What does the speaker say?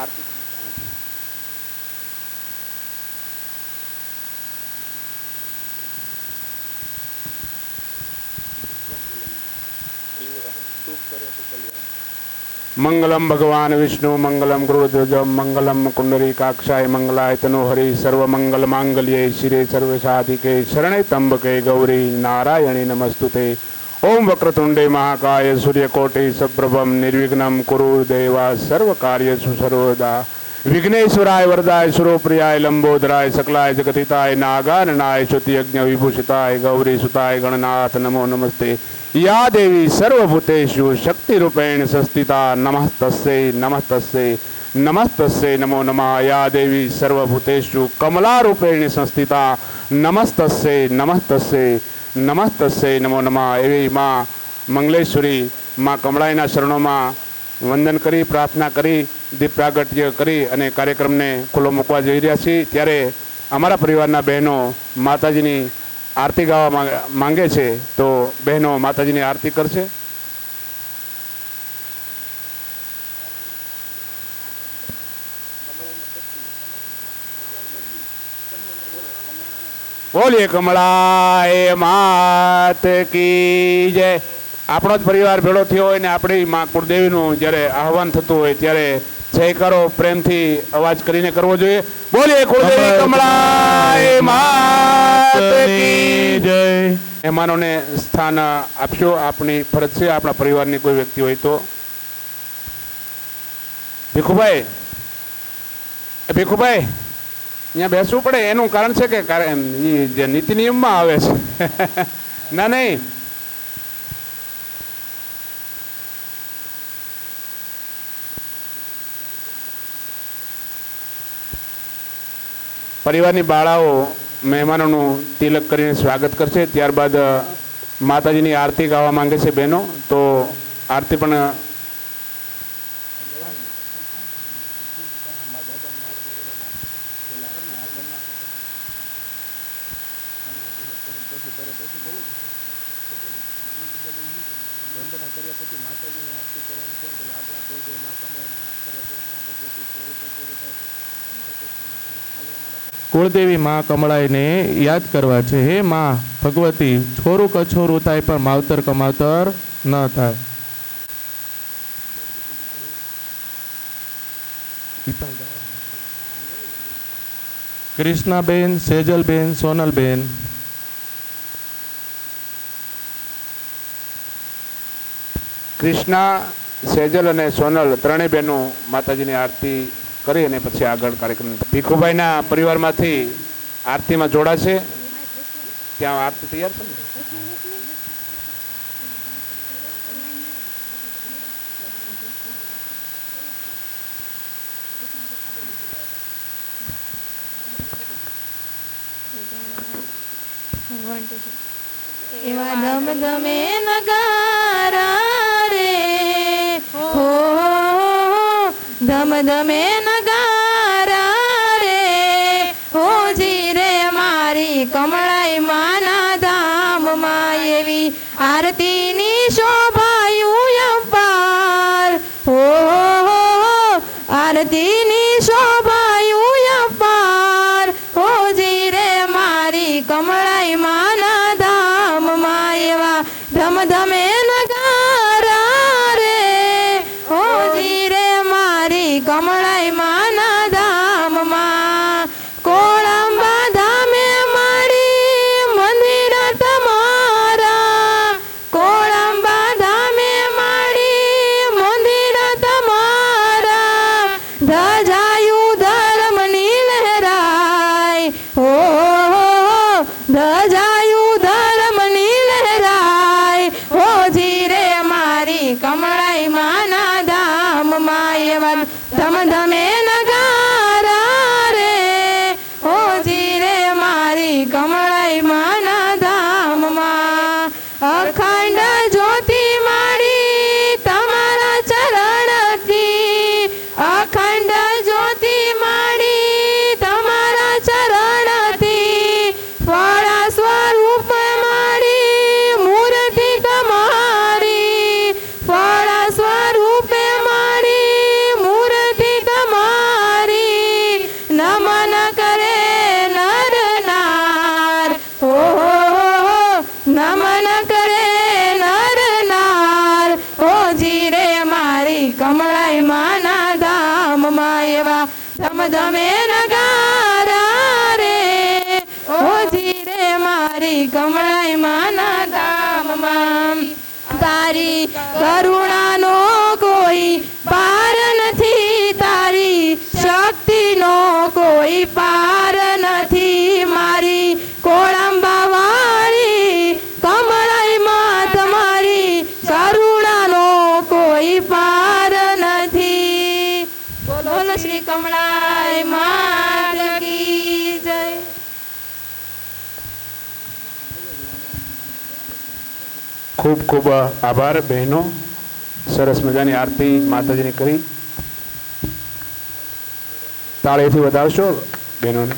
आर्थिक मंगलम भगवान विष्णु मंगलम गुरुध्वज मंगलम कुंडली काक्षाय मंगलाय तनोहरी सर्व मंगल मांगल्ये शिरे सर्व साधिके शरणे तंबके गौरी नारायणी नमस्तुते. ઓમ વક્રતુંડે મહાકાય સૂર્યકોટી સપ્રભમ નિર્વિઘ્નમ કુરુ દેવા સર્વ કાર્ય સુસર્વદા. વિઘ્નેશ્વરાય વરદાય સુરોપ્રિયાય લંબોદરાય સકલાય જગતિતાય નાગાનનાય શ્રુતિયજ્ઞ વિભૂષિતાય ગૌરી સુતાય ગણનાથ નમો નમસ્તે. યા દેવી સર્વભૂતેશુ શક્તિરૂપેણ સંસ્થિતા નમસ્તસ્ય નમસ્તસ્ય નમસ્તસ્ય નમો નમઃ. યા દેવી સર્વભૂતેશુ કમલારૂપેણ સંસ્થિતા નમસ્તસ્ય નમસ્તસ્ય નમસ્તસ્यै નમો નમઃ. એવી માં મંગલેશ્વરી માં કમળાઈના શરણોમાં વંદન કરી, પ્રાર્થના કરી દીપ પ્રાગટ્ય કરી અને કાર્યક્રમને ખુલ્લો મૂકવા જઈ રહ્યા છીએ. ત્યારે અમારા પરિવારના બહેનો માતાજીની આરતી ગાવા માંગે છે તો બહેનો માતાજીની આરતી કરશે. બોલીએ એ માત કી જય. આપણો જ પરિવાર ભેળો થયો હોય ને આપણી માં કુળદેવીનું જ્યારે આહવાન થતું હોય ત્યારે જય કરો પ્રેમથી અવાજ કરીને કરવો જોઈએ. બોલીએ કુળદેવી કમળાએ માત કી જય. મહેમાનોને સ્થાન આપશો. આપણી ફરજ છે આપણા પરિવારની કોઈ વ્યક્તિ હોય તો. ભીખુભાઈ ભીખુભાઈ અહીંયા બેસવું પડે, એનું કારણ છે કે જે નીતિ નિયમમાં આવે છે. ના, નહીં. પરિવારની બાળાઓ મહેમાનોનું તિલક કરીને સ્વાગત કરશે. ત્યારબાદ માતાજીની આરતી ગાવા માંગે છે બહેનો. તો આરતી પણ કુળદેવી માં કમળાઈને યાદ કરવા છે, હે માં, ભગવતી, છોરું કછોરું થાય પણ માવતર કમાવતર ન થાય. કૃષ્ણાબેન, સેજલબેન, સોનલબેન કૃષ્ણા, સેજલ અને સોનલ ત્રણેય બહેનો માતાજીની આરતી કરી અને પછી આગળ કાર્યક્રમ ભીખુભાઈના પરિવારમાંથી આરતીમાં જોડાશે. ત્યાં આરતી તૈયાર છે. એવા ધમ ધમે નગારા ધમ ધમે નગારા રે. હો જી રે મારી કમળાઈ માના ધામમાં એવી આરતીની ધમ ધમે ઓજી રે મારી કમળાઈ માના ધામમાં. તારી કરુણાનો કોઈ પાર નથી, તારી શક્તિનો કોઈ પાર શ્રી કમળાઈ માત કી જય. ખૂબ ખૂબ આભાર બહેનો. સરસ મજાની આરતી માતાજીની કરી. તાળીથી વધારશો બહેનોને?